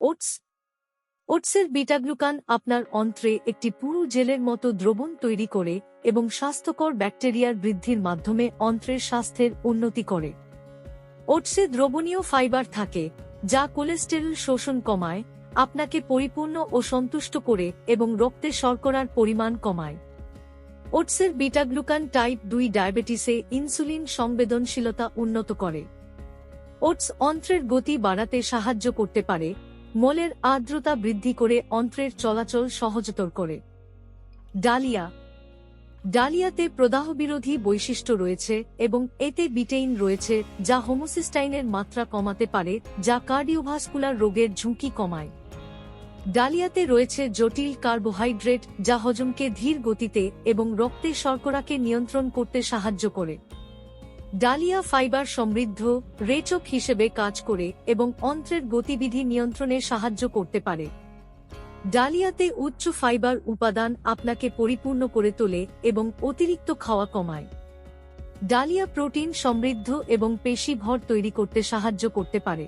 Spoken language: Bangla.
ওটস। ওটসের বিটাগ্লুকান আপনার অন্ত্রে একটি পুরু জেলের মতো দ্রবণ তৈরি করে এবং স্বাস্থ্যকর ব্যাকটেরিয়ার বৃদ্ধির মাধ্যমে অন্ত্রের স্বাস্থ্যের উন্নতি করে। ওটসে দ্রবণীয় ফাইবার থাকে, যা কোলেস্টেরল শোষণ কমায়, আপনাকে পরিপূর্ণ ও সন্তুষ্ট করে এবং রক্তে শর্করার পরিমাণ কমায়। ওটসের বিটাগ্লুকান টাইপ দুই ডায়াবেটিসে ইনসুলিন সংবেদনশীলতা উন্নত করে। ওটস অন্ত্রের গতি বাড়াতে সাহায্য করতে পারে মলের আর্দ্রতা বৃদ্ধি করে অন্ত্রের চলাচল সহজতর করে। ডালিয়া। ডালিয়াতে প্রদাহবিরোধী বৈশিষ্ট্য রয়েছে এবং এতে বিটেইন রয়েছে, যা হোমোসিস্টাইনের মাত্রা কমাতে পারে, যা কার্ডিওভাস্কুলার রোগের ঝুঁকি কমায়। ডালিয়াতে রয়েছে জটিল কার্বোহাইড্রেট, যা হজমকে ধীর গতিতে এবং রক্তে শর্করাকে নিয়ন্ত্রণ করতে সাহায্য করে। ডালিয়া ফাইবার সমৃদ্ধ, রেচক হিসেবে কাজ করে এবং অন্ত্রের গতিবিধি নিয়ন্ত্রণে সাহায্য করতে পারে। ডালিয়াতে উচ্চ ফাইবার উপাদান আপনাকে পরিপূর্ণ করে তোলে এবং অতিরিক্ত খাওয়া কমায়। ডালিয়া প্রোটিন সমৃদ্ধ এবং পেশি ভর তৈরি করতে সাহায্য করতে পারে।